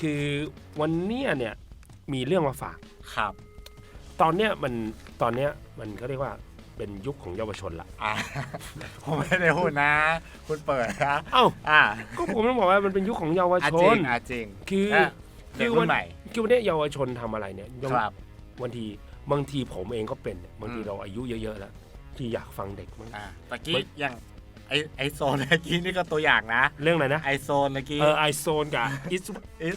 คือวันเนี้ยเนี่ยมีเรื่องมาฝาก ครับตอนเนี้ยมันตอนเนี้ยมันเขาเรียกว่าเป็นยุคของเยาวชนละอ่าผมไม่ได้พูดนะ คุณเปิดนะเอ้าอ่าก็ผมต้องบอกว่ามันเป็นยุคของเยาวอะชจริน งอะจริงคืออะเด็กรุ่นใหม่ คือวันเนี้ยเยาวชนทำอะไรเนี่ยยงครับ บางทีบางทีผมเองก็เป็นบางทีอืม เราอายุเยอะๆแล้วที่อยากฟังเด็กมั้ง อ่าตะกี้ยัง ไอไอโซนเมื่อกี้นี่ก็ตัวอย่างนะ เรื่องอะไรนะ ไอโซนเมื่อกี้ เออไอโซนกับอิส is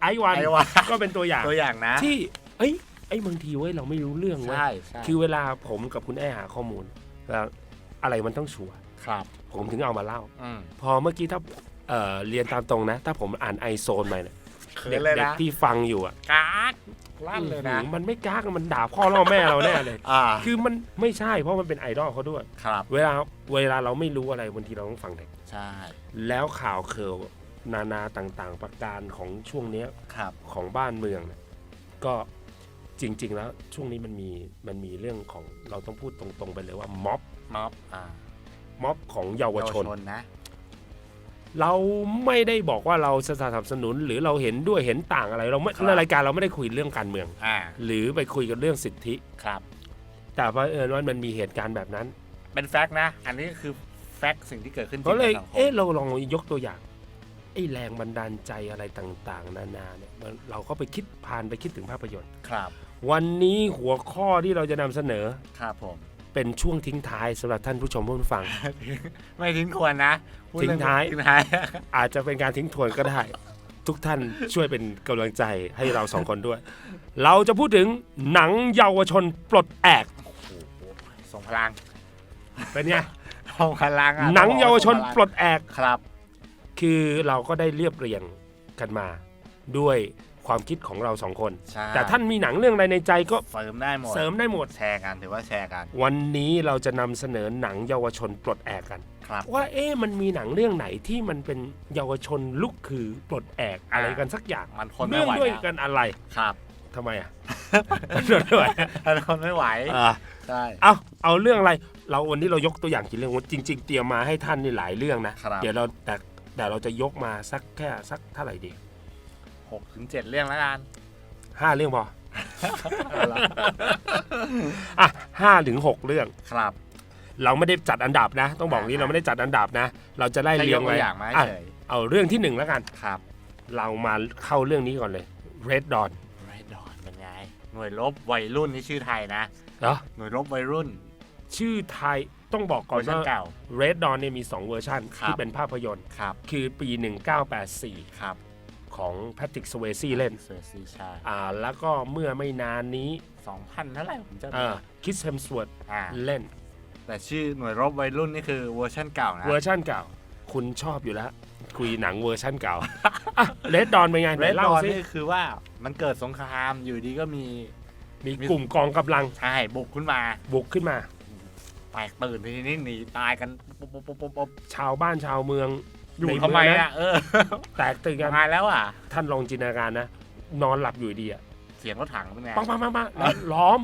ไอวันไอวะก็เป็นตัวอย่างตัวอย่างนะ ที่เอ้ยไอ้ยบางทีเว้ยเราไม่รู้เรื่องเว้ยใช่ใช่คือเวลาผมกับคุณแอ้หาข้อมูลแล้วอะไรมันต้องชัวร์ครับผมถึงเอามาเล่า อืมพอเมื่อกี้ถ้าเอ่อเรียนตามตรงนะ ถ้าผมอ่านไอโซนไปเนี่ย เขิเด็นกเลยเด็กนะที่ฟังอยู่อะกากลั่นเลยนะ อื้อหือมันไม่กล้ากมันด่าพ่อล่อแม่เราแน่เลย อ่าคือมันไม่ใช่เพราะมันเป็นไอดอลเขาด้วย ครับเวลาเวลาเราไม่รู้อะไรบางทีเราต้องฟังเด็ก ใช่แล้วข่าวเคิร์นานาต่างๆ ประการของช่วงเนี้ยครับของบ้านเมืองเนี่ยก็จริง ๆ แล้วช่วงนี้มันมีมันมีเรื่องของเราต้องพูดตรงๆไปเลยว่าม็อบม็อบอ่าม็อบของเยาวชนนะ เราไม่ได้บอกว่าเราสนับสนุนหรือเราเห็นด้วยเห็นต่างอะไรเราไม่ครับในรายการเราไม่ได้คุยเรื่องการเมือง อ่าหรือไปคุยกันเรื่องสิทธิ ครับ แต่ว่าเออว่ามันมีเหตุการณ์แบบนั้น เป็นแฟกต์นะ อันนี้ก็คือแฟกต์สิ่งที่เกิดขึ้นจริก็งเลยในสังคมเอ๊ะเราลองยกตัวอย่างไอ้แรงบันดาลใจอะไรต่างๆ นานาเนี่ยมันเราก็ไปคิดผ่านไปคิดถึงภาพยนตร์ ครับ วันนี้หัวข้อที่เราจะนำเสนอครับผม เป็นช่วงทิ้งท้ายสำหรับท่านผู้ชมผู้ฟัง ไม่ทิ้งควรนะพูดเรื่องทิ้งท้ายทิ้งท้าย อาจจะเป็นการทิ้งทวนก็ได้ ทุกท่านช่วยเป็นกำลังใจให้เราสองคนด้วย เราจะพูดถึงหนังเยาวชนปลดแอกโอ้โหส่งพลังเป็นไงส่งพลังอะหนังเยาวชนส่งพลังปลดแอก ครับ คือเราก็ได้เรียบเรียงกันมาด้วย ความคิดของเราสองคน ใช่แต่ท่านมีหนังเรื่องอะไรในใจก็เสริมได้หมดเสริมได้หมด แชร์กันถือว่าแชร์กันวันนี้เราจะนำเสนอหนังเยาวชนปลดแอกกัน ครับว่าเอ๊ะมันมีหนังเรื่องไหนที่มันเป็นเยาวชนลุกคือปลดแอกอะไรกันสักอย่างมันทนไม่เนื่องไหวด้วยแล้วกันอะไรครับทำไมอะ เนื่องด้วยมันทนไม่ไหวอ่าใช่ เอาเอาเรื่องอะไร เราวันนี้เรายกตัวอย่างกี่เรื่องจริง ๆ เตรียมมาให้ท่านนี่หลายเรื่องนะครับ เดี๋ยวเราแต่แต่เราจะยกมาสักแค่สักเท่าไหร่ดี หกถึงเจ็ดเรื่องแล้วกันห้าเรื่องพออะห้าถึงหกเรื่อง ครับ เราไม่ได้จัดอันดับนะ ต้องบอกนี้อ่าเราไม่ได้จัดอันดับนะ เราจะไล่แค่เรียยกงตัวไว้อย่างมาอะเฉยเอาเรื่องที่หนึ่งแล้วกันครับ เรามาเข้าเรื่องนี้ก่อนเลย Red Dawn ไรดอนเป็นไงหน่วยรบวัยรุ่นนี่ชื่อไทยนะเหรอหน่วยรบวัยรุ่น ชื่อไทยต้องบอกก่อนเวอร์ชันว่าเก่า Red Dawn เนี่ยมี 2 เวอร์ชันครับที่เป็นภาพยนตร์ครับคือปี 1984 ครับ ของแพทริกสเวซี่เล่นเสือซีชาอ่าแล้วก็เมื่อไม่นานนี้สองพันเท่าไหร่ผมจะคิสเฮมสวดอ่าเล่น แต่ชื่อหน่วยรบวัยรุ่นนี่คือเวอร์ชันเก่านะ เวอร์ชันเก่า คุณชอบอยู่แล้ว คุยหนังเวอร์ชันเก่าเลดดอนเป็นไงไหเรนดเล่าดอนสินี่คือว่ามันเกิดสงครามอยู่ดีก็มีมีกลุ่มกองกำลังใช่บุกขึ้นมา บุกขึ้นมาแตกตื่นทีนี้หนีตายกันปุ๊บปุ๊บปุ๊บปุ๊บปุ๊บชาวบ้านชาวเมือง อยู่ในทำไมเงนั้นอะเออแตกตื่นกันมาแล้วอะ ท่านลองจินตนาการนะ นอนหลับอยู่ดีอะเสียงรถถังเป็นไงปังปังปังปังแล้วล้อม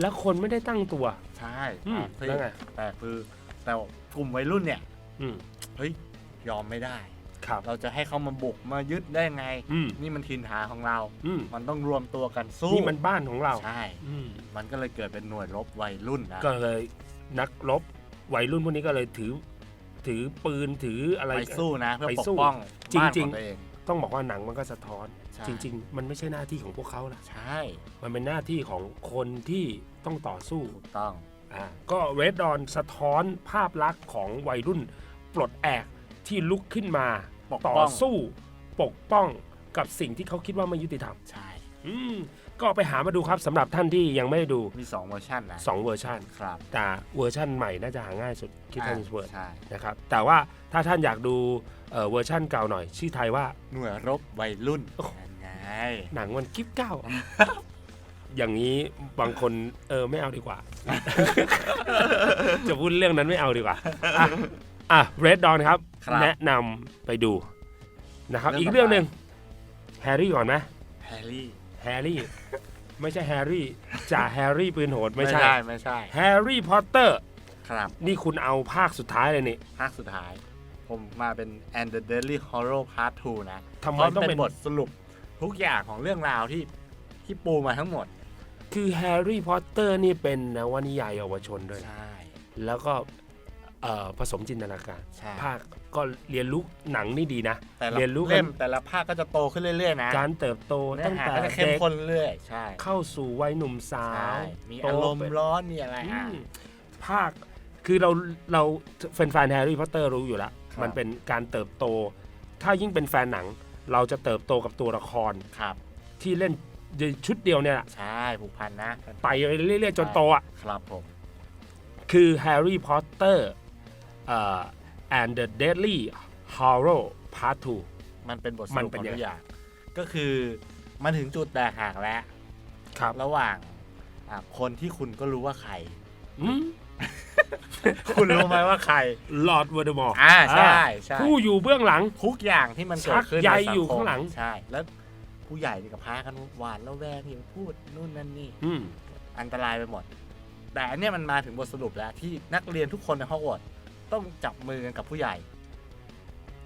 แล้วคนไม่ได้ตั้งตัว ใช่อืมแต่แล้วไง แต่คือแต่กลุ่มวัยรุ่นเนี่ยอืมเฮ้ยยอมไม่ได้ ครับ เราจะให้เขามาบุกมายึดได้ไง อืมนี่มันทินฐานของเรา อืมมันต้องรวมตัวกันสู้นี่มันบ้านของเรา ใช่ อืมมันก็เลยเกิดเป็นหน่วยรบวัยรุ่นนะก็เลยนักรบวัยรุ่นพวกนี้ก็เลยถือ ถือปืนถืออะไร ไปสู้นะเพื่อไปปกสู้ป้องจริงบ้านๆของตัวเองต้องบอกว่าหนังมันก็สะท้อนใช่จริง ๆ มันไม่ใช่หน้าที่ของพวกเขาล่ะใช่ มันเป็นหน้าที่ของคนที่ต้องต่อสู้ถูกต้องอ่าก็เรดดอนสะท้อนภาพลักษณ์ของวัยรุ่น ปลดแอกที่ลุกขึ้นมาปกต่อป้องสู้ ปกป้องกับสิ่งที่เขาคิดว่าไม่ยุติธรรมใช่อืม ก็ไปหามาดูครับสำหรับท่านที่ยังไม่ได้ดู มี 2 เวอร์ชันนะ2 เวอร์ชันครับแต่เวอร์ชันใหม่น่าจะหาง่ายสุดคิดทันเวิร์ดใช่นะครับแต่ว่าถ้าท่านอยากดูเอ่อเวอร์ชันเก่าหน่อย ชื่อไทยว่าหน่วยรบวัยรุ่นโอ้โหยังไงหนังมันกิ๊บเก้า อย่างนี้บางคนเออไม่เอาดีกว่า จะพูดเรื่องนั้นไม่เอาดีกว่าอะอะเรดดอนครับ ครับแนะนำไปดูนะครับ เรื่องอีกต่อไปเรื่องหนึ่งแฮร์รี่ก่อนไหมแฮร์รี่ แฮร์รี่ ไม่ใช่แฮร์รี่จ่าแฮร์รี่ปืนโหดไม่ใช่ไม่ใช่ แฮร์รี่พอตเตอร์ ครับนี่คุณเอาภาคสุดท้ายเลยนี่ภาคสุดท้าย ผมมาเป็น and the Deadly Horror Part 2 นะทำไมเพราะต้องเป็เป็นนบทสรุปทุกอย่างของเรื่องราวที่ที่ปูมาทั้งหมด คือแฮร์รี่พอตเตอร์นี่เป็นนวนิยายเยาวชนด้วยนะใช่ แล้วก็เอ่อ ผสมจินตนาการใช่ภาคก็เรียนรู้หนังนี่ดีนะแต่ละเรียนรู้กันเล่มแต่ละภาคก็จะโตขึ้นเรื่อยๆนะ การเติบโตเนื้ตั้องหาแต่ก็จะเข้มเด็กข้นเรื่อยๆใช่เข้าสู่วัยหนุ่มสาใช่วมีโตอารมณ์เป็นร้อนมีอะไรอือะมภาคคือเราเราแฟนๆแฮร์รี่พอตเตอร์รู้อยู่แล้วครับมันเป็นการเติบโต ถ้ายิ่งเป็นแฟนหนัง เราจะเติบโตกับตัวละครครับ ที่เล่นชุดเดียวเนี่ยแหละใช่ผูกพันนะไปเรื่อยๆจนโตอะครับผมคือแฮร์รี่พอตเตอร์เอ่อ and the deadly horror part 2 มันเป็นบทสมันรุปเป็ขนองยังไงทุกอย่าง ก็คือมันถึงจุดแตกหักแล้วครับระหว่างอะคนที่คุณก็รู้ว่าใครอืมคุณรู้ไหมว่าใครลอร์ดวอร์ดมอร์อ่าใช่ใช่ผู้อยู่เบื้องหลังทุกอย่างที่มันเกิชัดกขึ้นใยในสัอยู่คมข้างหลังใช่ แล้วผู้ใหญ่นี่กับพากันหวานแล้วแวงอยู่พูดนู่นนั่นนี่อืมอันตรายไปหมด แต่อันเนี้ยมันมาถึงบทสรุปแล้วที่นักเรียนทุกคนในฮอกวอตส์ ต้องจับมือกันกับผู้ใหญ่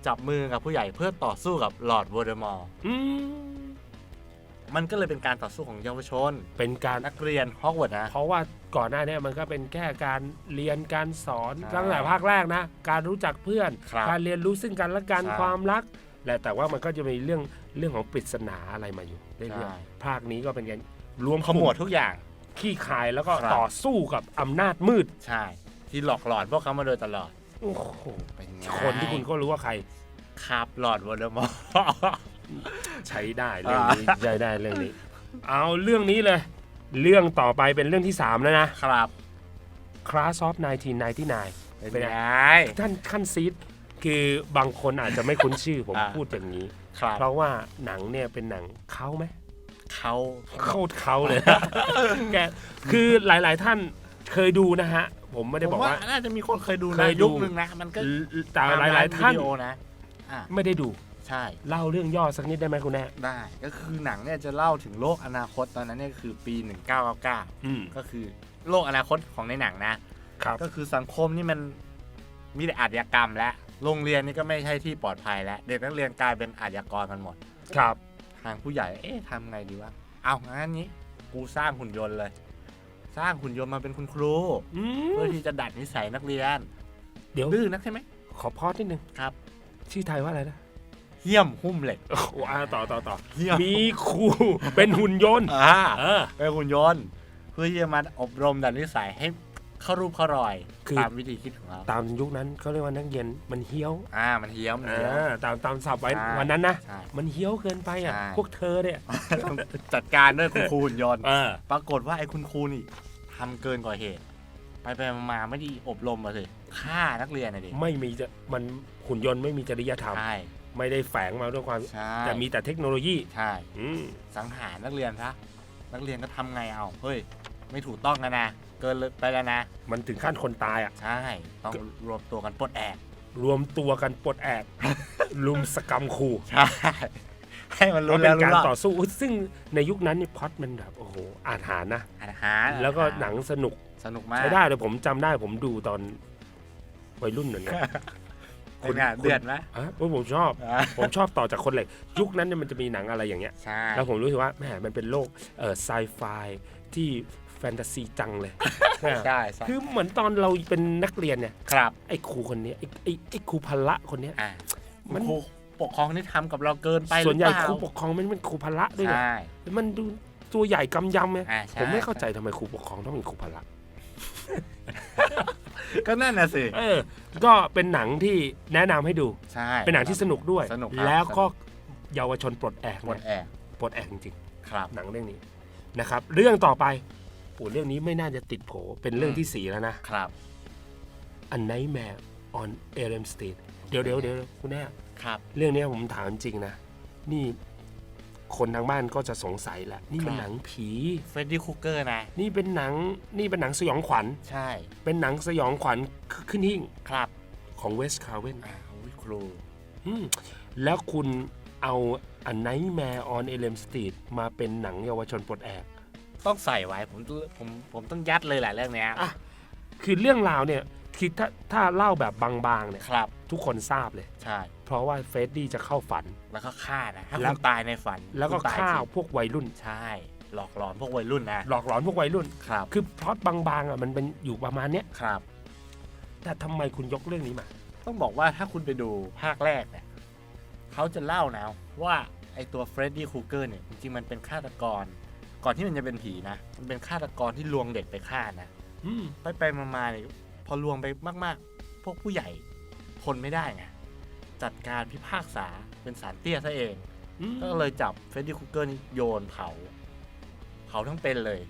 จับมือกับผู้ใหญ่เพื่อต่อสู้กับลอร์ดวอร์เดมอร์อืมมันก็เลยเป็นการต่อสู้ของเยาวชน เป็นการนักเรียนฮอกวอตส์นะ เพราะว่าก่อนหน้าเนี้มันก็เป็นแค่การเรียนการสอนใช่ตั้งแต่ภาคแรกนะ การรู้จักเพื่อนครับการเรียนรู้ซึ่งกันและกันใช่ความรักและแต่ว่ามันก็จะมีเรื่องเรื่องของปริศนาอะไรมาอยู่เรื่ใช่อยๆภาคนี้ก็เป็นการรวมขมวดทุกอย่างขี้ขายแล้วก็ครับต่อสู้กับอำนาจมืดใช่ ที่หลอกหลอนพวกเขามาโดยตลอด โอ้โหเป็นไงคนที่คุณก็รู้ว่าใครครับลอร์ดวอร์เดมอร์ใช้ได้เรื่องนี้ใช้ได้เรื่องนี้ เอาเรื่องนี้เลย เรื่องต่อไปเป็นเรื่องที่ 3 แล้วนะครับ Class of 1999เป็นเป็นไงไงท่านขั้นซีดคือบางคนอาจจะไม่คุ้นชื่อผมอ่าพูดอย่างนี้ครับเพราะว่าหนังเนี่ยเป็นหนังเขาไหมเขาโคตรเขาเลยแกคือหลาย ๆ ท่านเคยดูนะฮะ ผมไม่ได้ผบอกมว่าว่า น่าจะมีคนเคยดูเคนะยดู ยุคนึงนะ มันก็แต่หลายๆท่านวิดีโอนะอะไม่ได้ดู ใช่ เล่าเรื่องย่อสักนิดได้ไหมคุณแน่ได้ก็คือหนังเนี่ยจะเล่าถึงโลกอนาคตตอนนั้นเนี่ยคือปี 1999 อืมก็คือโลกอนาคตของในหนังนะ ครับ ก็คือสังคมนี่มันมีแต่อาชญากรรมและโรงเรียนนี่ก็ไม่ใช่ที่ปลอดภัยแล้วเด็กนักเรียนกลายเป็นอาชญากรกันหมด ครับ ทางผู้ใหญ่เอ๊ะทำไงดีวะเอางั้นนี้ กูสร้างหุ่นยนต์เลยส ร้างหุ่นยนต์มาเป็นคุณครู อืเพื่มอที่จะดัดนิสัยนักเรียนเดี๋ยว ดื้อนักใช่ไหมขอพอดนิดนึงครับ ชื่อไทยว่าอะไรนะเหี้ยมหุ้มเหล็ก โอ้โหอ่าต่อต่อต่อเหี้ยมมีครู เป็นหุ่นยนต์อ่าเออ เป็นหุ่นยนต์เพื่อที่จะมาอบรมดัดนิสัยให้เข้ารูปเข้ารอยคือ ตามวิธีคิดของเราตามยุคนั้นเขาเรียกว่านักเรียนมันเฮี้ยวอ่ามันเหี้ยมมันอ่เหี้ยมาตามตามศัพท์ไว้ใช่ วันนั้นนะ ใช่ มันเฮี้ยวเกินไปอะ ใช่ พวกเธอเนี่ย ต้องจัดการด้วยคุณครูหุ่นยนต์ เออ ปรากฏว่าไอ้คุณครูนี่ ทำเกินกว่าเหตุ ไปไปมาๆไม่ได้อบรมมาสิฆ่านักเรียนนะดิไม่มีจะมันหุ่นยนต์ไม่มีจริยธรรม ใช่ไม่ได้แฝงมาด้วยความ ใช่แต่มีแต่เทคโนโลยีใช่อืมสังหารนักเรียนซะนักเรียนก็ทำไงเอาเฮ้ยไม่ถูกต้องกันนะเกินเลยไปแล้วนะมันถึงขั้นคนตายอะ ใช่ต้องรวมตัวกันปลดแอกรวมตัวกันปลดแอกลุมสกรรมครูใช่ ให้มันก็รู้เป็แล้วนรู้การรอดต่อสู้อุ๊ยซึ่งในยุคนั้นนี่พล็อดมันแบบโอ้โหอาหารนะ อาหารแล้วก็หนังสนุกสนุกมากใช้ได้เลยผมจำได้ผมดูตอนวัยรุ่นเหมือนกันเป็นไงเดือดไหมอะโอ้ยผมชอบ อ่าผมชอบต่อจากคนเหล็ก ยุคนั้นเนี่ยมันจะมีหนังอะไรอย่างเงี้ย ใช่แล้วผมรู้สึกว่าแหมมันเป็นโลกเออไซไฟที่แฟนตาซีจังเลยแหม่ใช่ใช่คือเหมือนตอนเราเป็นนักเรียนเนี่ยครับไอ้ครูคนเนี้ยไอ้ไอ้ไอ้ครูพละคนเนี้ยอ่ามันครู ปกครองนี่ทำกับเราเกินไปส่วนใหญ่รือเปครูล่าปกครองมันเป็นครูพละด้วยไงใช่ มันดูตัวใหญ่กำยำไงอ่าใช่ ผมไม่เข้าใจทำไมครูปกครองต้องเป็นครูพละ ก็นั่นน่ะสิ เออ ก็เป็นหนังที่แนะนำให้ดู ใช่ เป็นหนังที่สนุกด้วย สนุกครับ แล้วก็เยาวชนปลดแอกหมดนะแอกปลดแอกจริงครับ ๆหนังเรื่องนี้นะครับ เรื่องต่อไปโอ้เรื่องนี้ไม่น่าจะติดโผ เป็นเรื่องที่สี่แล้วนะ ครับ A Nightmare on Elm Street เดี๋ยวเดี๋ยวเดี๋ยวคุณแน่ ครับ เรื่องนี้ผมถามจริงนะ นี่คนทางบ้านก็จะสงสัยแหละ นี่มันครับ หนังผี เฟรดดี้คูเกอร์นะ นี่เป็นหนังนี่เป็นหนังสยองขวัญ ใช่เป็นหนังสยองขวัญขึ้นหิ้งครับของเวสคาเวนอ่าอุ้ยครู แล้วคุณเอา A Nightmare on Elm Street มาเป็นหนังเยาวชนปลดแอก ต้องใส่ไว้ผมผมผมต้องยัดเลยแหละเรื่องเนี้ยอะ คือเรื่องราวเนี่ยคือถ้าถ้าเล่าแบบบางๆเนี่ย ครับ ทุกคนทราบเลย ใช่ เพราะว่าเฟรดดี้จะเข้าฝัน แล้วก็ฆ่านะถ้าแล้คุว ณตายในฝันแล้วก็คุณตยฆ่าจริงพวกวัยรุ่น ใช่ หลอกหลอนพวกวัยรุ่นนะหลอกหลอนพวกวัยรุ่น ครับคือพล็อตบางๆอะมันเป็นอยู่ประมาณเนี้ยครับ แต่ทำไมคุณยกเรื่องนี้มา ต้องบอกว่าถ้าคุณไปดูภาคแรกเนี่ยเขาจะเล่านะว่าไอตัวเฟรดดี้คูเกอร์เนี่ยจริงๆมันเป็นฆาตกร ก่อนที่มันจะเป็นผีนะ มันเป็นฆาตกรที่ลวงเด็กไปฆ่านะ อืมไปไปๆมาๆเนี่ยพอลวงไปมาก ๆ พวกผู้ใหญ่ทนไม่ได้ไง จัดการพิพากษาเป็นสารเตี้ยซะเองอืมก็เลยจับเฟรดดี้คูเกอร์นี่โยนเผา เผาทั้งเป็นเลย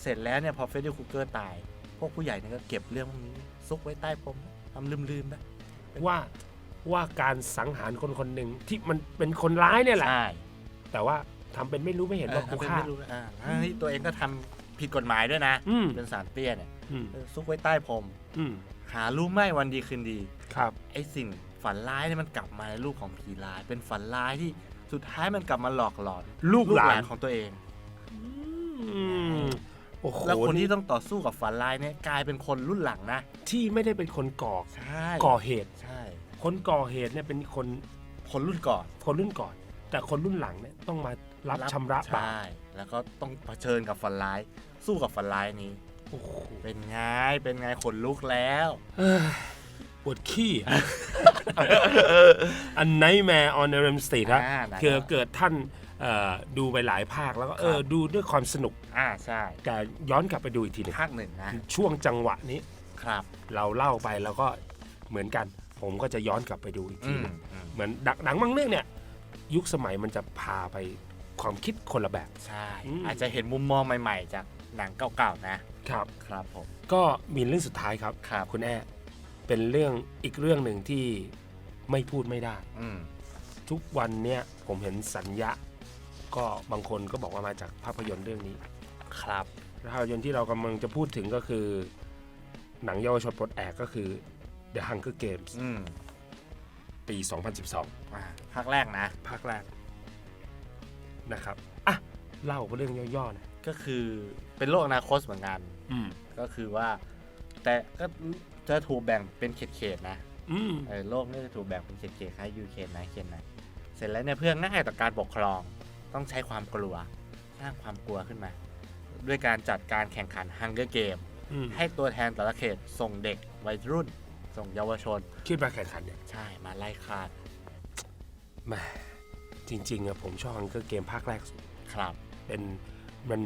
เสร็จแล้วเนี่ยพอเฟรดดี้คูเกอร์ตาย พวกผู้ใหญ่เนี่ยก็เก็บเรื่องพวกนี้ ซุกไว้ใต้พรมทำลืมๆนะว่าว่าการสังหารคนคนหนึ่งที่มันเป็นคนร้ายเนี่ยแหละ ใช่แต่ว่าทำเป็นไม่รู้ไม่เห็นว่ากูเออฆ่าไม่รู้อ่าทั้งที่ตัวเองก็ทำผิดกฎหมายด้วยนะอืมเป็นสารเตี้ยเนี่ยอืมเออซุกไว้ใต้พรมอืมหารู้ไหมวันดีคืนดี ครับ ไอ้สิ่ง ฝันร้ายเนี่ยมันกลับมาในรูปของผีร้าย เป็นฝันร้ายที่สุดท้ายมันกลับมาหลอกหลอนลูกหลาน ของตัวเองอืมโอ้โหแล้วคนที่ต้องต่อสู้กับฝันร้ายเนี่ยกลายเป็นคนรุ่นหลังนะ ที่ไม่ได้เป็นคนก่อใช่ก่อเหตุ ใช่ คนก่อเหตุเนี่ยเป็นคนคนรุ่นก่อน คนรุ่นก่อน แต่คนรุ่นหลังเนี่ยต้องมารับชำระบาปใช่แล้วก็ต้องเผชิญกับฝันร้าย สู้กับฝันร้ายนี้โอ้โหเป็นไงเป็นไงขนลุกแล้วเอ้ยป วดขี้อะอันไนแมร์ออนเรมสตรีทครับอ่านะคือเกิดท่านเอ่อดูไปหลายภาคแล้วก็เออครับดูด้วยความสนุกอ่าใช่แต่ย้อนกลับไปดูอีกทีหนึงภาคหนึ่งนะช่วงจังหวะนี้ครับเราเล่าไปแล้วก็เหมือนกัน ผมก็จะย้อนกลับไปดูอีกอืทีมหนึงอืมเหมือนดักหนังบางเรื่องเนี่ย ยุคสมัยมันจะพาไปความคิดคนละแบบ ใช่ อืม อาจจะเห็นมุมมองใหม่ ๆ จากหนังเก่าๆนะครับ ครับผมก็มีเรื่องสุดท้ายครับ ครับคุณแอ้ เป็นเรื่องอีกเรื่องหนึ่งที่ไม่พูดไม่ได้ อืม ทุกวันเนี่ยผมเห็นสัญญาก็บางคนก็บอกว่ามาจากภาพยนตร์เรื่องนี้ครับ ภาพยนตร์ที่เรากำลังจะพูดถึงก็คือ หนังเยาวชนปลดแอกก็คือ The Hunger Games อืมปี 2012 อ่าภาคแรกนะ ภาคแรกนะครับอะเล่าเรื่องย่อๆหนะก็คือเป็นโลกอนาคตเหมือนกัน อืม ก็คือว่า แต่ก็ จะถูกแบ่งเป็นเขตๆนะอืมเออโลกนี่จะถูกแบ่งเป็นเขตๆคล้ายยูเคนนะเคนนะเสร็จแล้วเนี่ยเพื่อง่ายต่อการปกครอง ต้องใช้ความกลัวสร้างความกลัวขึ้นมา ด้วยการจัดการแข่งขันฮังเกอร์เกมอืมให้ตัวแทนแต่ละเขตส่งเด็กวัยรุ่น ส่งเยาวชนคิดมาแข่งขันเนี่ยใช่มาไล่ฆ่าแหมจริงๆอะผมชอบ Hunger Game ภาคแรกสุดครับ เป็นมัน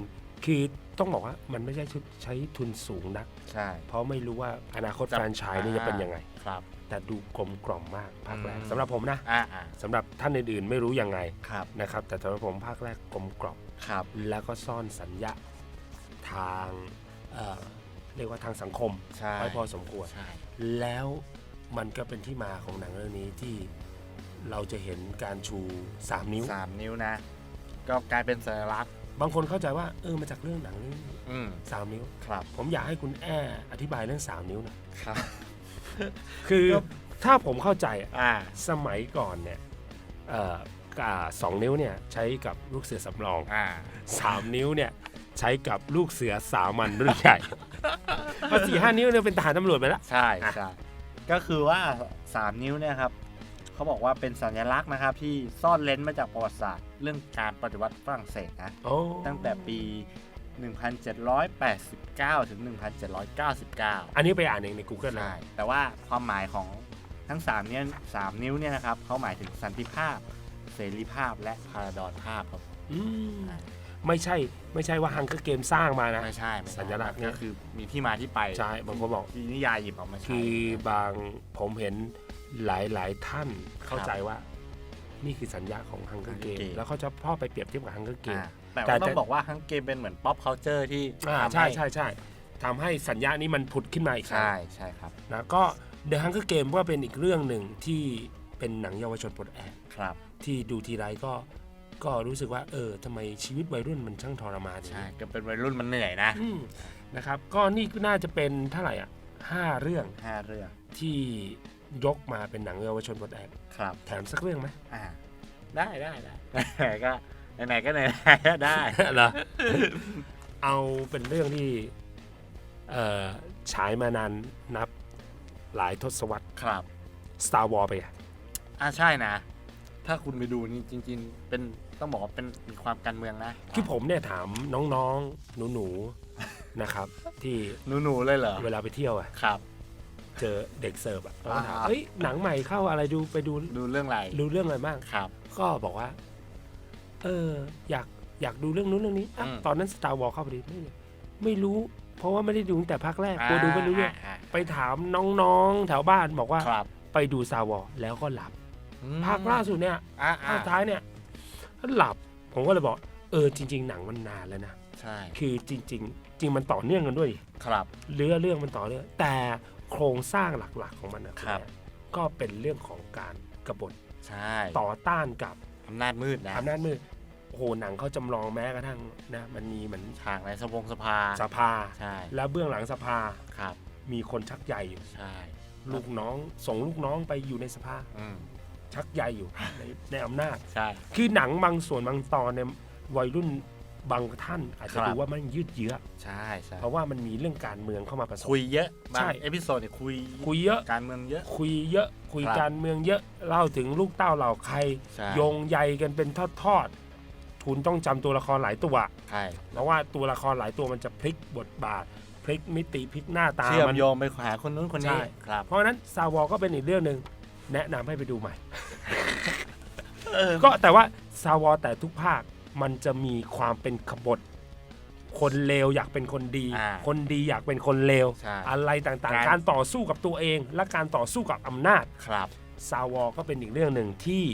คือ ต้องบอกว่ามันไม่ใช่ชุดใช้ทุนสูงนัก ใช่เพราะไม่รู้ว่าอนาคตจะแฟรนไชส์นี่จะเป็นยังไง ครับ แต่ดูกลมกล่อมมากภาคแรกอืมสำหรับผมนะอ่าอ่าสำหรับท่านอื่นๆ ไม่รู้ยังไงครับนะครับ แต่สำหรับผมภาคแรกกลมกล่อมครับแล้วก็ซ่อนสัญญาทางเอ่อเรียกว่าทางสังคมใช่ไว้พอสมควร ใช่แล้วมันก็เป็นที่มาของหนังเรื่องนี้ที่เราจะเห็นการชู 3 นิ้ว สามนิ้วนะ ก็กลายเป็นสัญลักษณ์ บางคนเข้าใจว่าเออมาจากเรื่องหนังเรื่องนี้อืมสามนิ้ว ครับผมอยากให้คุณแอ้อธิบายเรื่อง3นิ้วหน่อยครับ คือก็ถ้าผมเข้าใจอะอ่า สมัยก่อนเนี่ยเอ่ออ่าสองนิ้วเนี่ยใช้กับลูกเสือสำรอง อ่า สามนิ้วเนี่ยใช้กับลูกเสือสามัญรุ่นใหญ่พอสี่ห้านิ้วเนี่ยเป็นทหารตำรวจไปแล้ว ใช่อะใช่ก็คือว่า 3 นิ้วเนี่ยครับ เขาบอกว่าเป็นสัญลักษณ์นะครับที่ซ่อนเลนมาจากประวัติศาสตร์ เรื่องการปฏิวัติฝรั่งเศสนะโอ้ตั้งแต่ปี 1789 ถึง 1799 อันนี้ไปอ่านเองใน Google นะใช่แต่ว่าความหมายของทั้ง3เนี่ยสามนิ้วเนี่ยนะครับเขาหมายถึงสันติภาพ เสรีภาพและพาราดอนภาพครับอืมไม่ใช่ไม่ใช่ว่าฮังเกอร์เกมสร้างมานะ ไม่ใช่ไม่ใช่สัญลักษณ์เนี่ยก็คือมีที่มาที่ไป ใช่บางคนบอกที่นิยายหยิบออกมาใช้คือบางผมเห็น หลายหลายๆท่านเข้าใจว่า นี่คือสัญญาของฮังเกอร์เกม Hunger Game แล้วเขาจะพ่อไปเปรียบเทียบกับฮังเกอร์เกม อ่าแต่แต่ว่าต้อจะงบอกว่าทั้งเกมเป็นเหมือนป๊อปเคาเจอร์ที่อ่าทำใช่ห้ใช่ใช่ทำให้สัญญานี้มันผุดขึ้นมาอีกครั้ง ใช่ใช่ครับนะก็ The Hunger Game ก็เป็นอีกเรื่องหนึ่งที่เป็นหนังเยาวชนปลดแอกครับ ที่ดูทีไรก็ก็รู้สึกว่าเออทำไมชีวิตวัยรุ่นมันช่างทรมานอย่างใช่นี้ก็เป็นวัยรุ่นมันเหนื่อยนะอืมนะครับ ก็นี่ก็น่าจะเป็นเท่าไหร่อะห้าเรื่องห้าเรื่องที่ ยกมาเป็นหนังเยาวชนปลดแอกครับแถมสักเรื่องไหมอ่าได้ได้ได้ ก็ไหนๆก็ไหนๆก็ได้เหรอเอาเป็นเรื่องที่เอ่อฉายมานานนับหลายทศวรรษ ครับ Star Wars ไปไงอ่าใช่นะ ถ้าคุณไปดูนี่จริง ๆ เป็นต้องบอกว่าเป็นมีความการเมืองนะคือผมเนี่ยถามน้องๆ หนูๆ นะครับ ที่หนูๆเลยเหรอเวลาไปเที่ยวอะครับ เจอเด็กเสิร์ฟอะเราก็ถามอ่า เฮ้ยหนังใหม่เข้าอะไรดูไปดูดูเรื่องอะไรรู้เรื่องอะไรบ้าง ครับ ก็บอกว่า เออ อยากอยากดูเรื่องนู้นเรื่องนี้อะอืม ตอนนั้น Star Wars เข้าพอดีไม่ไม่รู้ เพราะว่าไม่ได้ดูตั้งแต่ภาคแรกกลัวดูไม่รู้เรื่องาไปถามน้องๆ แถวบ้านบอกว่าครับไปดู Star Wars แล้วก็หลับ อืมภาคล่าสุดเนี่ยอ่าภาคท้ายเนี่ยหลับ ผมก็เลยบอก เออจริง ๆ หนังมันนานแล้วนะ ใช่คือจริง ๆ จริงมันต่อเนื่องกันด้วย ครับ เรื่องเรื่องมันต่อเนื่องแต่ โครงสร้างหลักๆของมันนะครับก็เป็นเรื่องของการกบฏใช่ต่อต้านกับอำนาจมืดนะอำนาจมืดโอ้โหหนังเขาจำลองแม้กระทั่งนะมันมีเหมือนฉากในสภงสภาสภาใช่แล้วเบื้องหลังสภาครับ มีคนชักใยอยู่ใช่ลูกน้องส่งลูกน้องไปอยู่ในสภาอืมชักใยอยู่ในในอำนาจใช่คือหนังบางส่วนบางตอนเนี่ยวัยรุ่น บางท่านอาจจะครับ ดูว่ามันยืดเยื้อ ใช่ใช่เพราะว่ามันมีเรื่องการเมืองเข้ามาผสม คุยเยอะบางใช่เอพิโซดเนี่ยคุยคุยเยอะ การเมืองเยอะ คุยเยอะ คุยครับ การเมืองเยอะ เล่าถึงลูกเต้าเหล่าใคร ใช่โยงใยกันเป็นทอดๆคุณต้องจำตัวละครหลายตัว ใช่เพราะว่าตัวละครหลายตัวมันจะพลิกบทบาท พลิกมิติพลิกหน้าตาเชื่อมมัน โยงไปหาคนนู้นคนนี้ใช่ ครับเพราะฉะนั้นซาวอก็เป็นอีกเรื่องหนึ่งแนะนำให้ไปดูใหม่เออก็แต่ว่าซาวอแต่ทุกภาค มันจะมีความเป็นขบฏคนเลวอยากเป็นคนดี อ่าคนดีอยากเป็นคนเลว ใช่อะไรต่างการ ๆ การต่อสู้กับตัวเอง และการต่อสู้กับอำนาจ ครับซาวอก็เป็นอีกเรื่องหนึ่งที่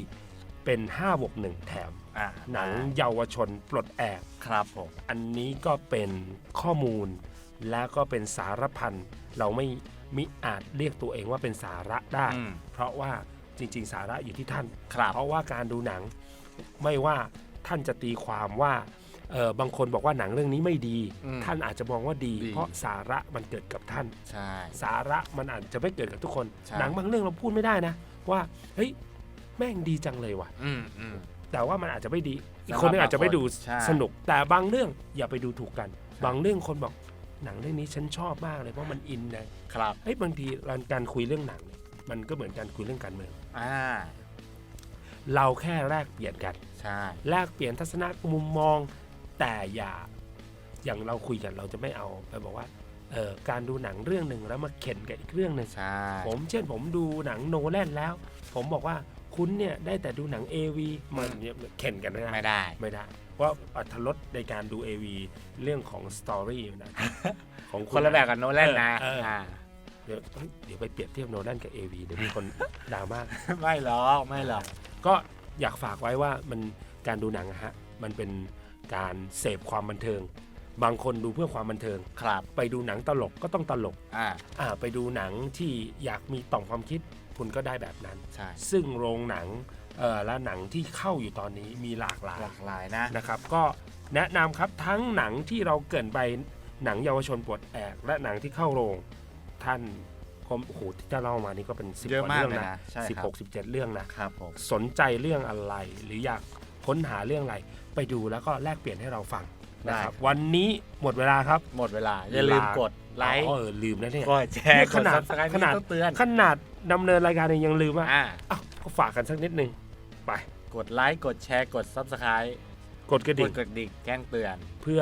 เป็น5บวกหนึ่งแถม อ่าหนังเยาวชนปลดแอก ครับผมอันนี้ก็เป็นข้อมูล และก็เป็นสารพันเราไม่มิอาจเรียกตัวเองว่าเป็นสาระได้ อืมเพราะว่าจริงๆ สาระอยู่ที่ท่าน ครับ เพราะว่าการดูหนังไม่ว่า ท่านจะตีความว่าเออบางคนบอกว่าหนังเรื่องนี้ไม่ดี อืมท่านอาจจะมองว่าดี ดี เพราะสาระมันเกิดกับท่าน ใช่ สาระมันอาจจะไม่เกิดกับทุกคน ใช่ หนังบางเรื่องเราพูดไม่ได้นะ ว่าเฮ้ยแม่งดีจังเลยว่ะ อืมอืม แต่ว่ามันอาจจะไม่ดี อีกสำหรับคนนึงอาจจะไม่ดูใช่ สนุก แต่บางเรื่องอย่าไปดูถูกกัน บางเรื่องคนบอกหนังเรื่องนี้ฉันชอบมากเลยเพราะมันอินนะครับ เฮ้ยบางทีการคุยเรื่องหนังเนี่ยมันก็เหมือนการคุยเรื่องการเมือง อ่า เราแค่แลกเปลี่ยนกัน ใช่แลกเปลี่ยนทัศนคมุมมอง แต่อย่าอย่างเราคุยกันเราจะไม่เอาไปบอกว่าเออการดูหนังเรื่องหนึ่งแล้วมาเข็นกับอีกเรื่องหนึ่งใช่ผมเช่นผมดูหนังโนแลนแล้ว ผมบอกว่าคุณเนี่ยได้แต่ดูหนัง AV มันเนี่ยเข็นกันไม่ได้ไม่ได้ไม่ได้ว่าอัตรสในการดู AV เรื่องของสตอรี่นะของคนละแบบกับโนแลนนะ เออเอออ่อ่าเดี๋ยวเฮ้ยเดี๋ยวไปเปรียบเทียบโนแลนกับ AV เดี๋ยวมีคนด่ามาก ไม่หรอกไม่หรอกก็อยากฝากไว้ว่ามันการดูหนังอะฮะมันเป็นการเสพความบันเทิง บางคนดูเพื่อความบันเทิง ครับไปดูหนังตลกก็ต้องตลกอ่าอ่าไปดูหนังที่อยากมีต่อมความคิดคุณก็ได้แบบนั้น ใช่ซึ่งโรงหนังเอ่อและหนังที่เข้าอยู่ตอนนี้มีหลากหลายหลากหลายนะ นะครับ ก็แนะนำครับทั้งหนังที่เราเกรินไปหนังเยาวชนปลดแอกและหนังที่เข้าโรง ท่านผมโอ้โหที่จะเล่ามานี่ก็เป็นสิบเยอะกว่ามากเรื่องเลยนะนะใช่สิบครับหกสิบเจ็ดเรื่องนะ ครับผม สนใจเรื่องอะไร หรืออยากค้นหาเรื่องอะไร ไปดูแล้วก็แลกเปลี่ยนให้เราฟังนะครับ วันนี้หมดเวลาครับหมดเวลา อย่าลืมกดไลค์อ๋อเออลืมนะเนี่ย กดแชร์เนี่ยกขดนาดซับสไครต์ขนาด ต้องเตือนขนาดดำเนินรายการเองยังลืมว่าอ่าอ้าวก็ฝากกันสักนิดนึงไป กดไลค์กดแชร์กดซับสไครต์กดกระกดิ่ดงกระดิ่งแจ้งเตือน เพื่อ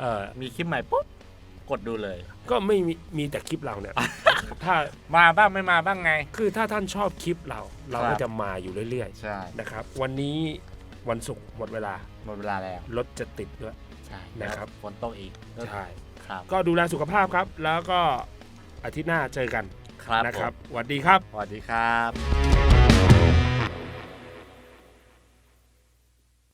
เอ่อมีคลิปใหม่ปุ๊บ กดดูเลย ก็ไม่มีมีแต่คลิปเราเนี่ย ถ้ามาบ้างไม่มาบ้างไง คือถ้าท่านชอบคลิปเรา เราครัก็บจะมาอยู่เรื่อยใช่ ๆนะครับ วันนี้วันศุกร์หมดเวลาหมดเวลาแล้ว รถจะติดด้วย ใช่นะครับ ฝนตกอีกใช่ครับ ก็ดูแลสุขภาพครับ แล้วก็อาทิตย์หน้าเจอกันครับนะครับผมสวัสดีครับ สวัสดีครับ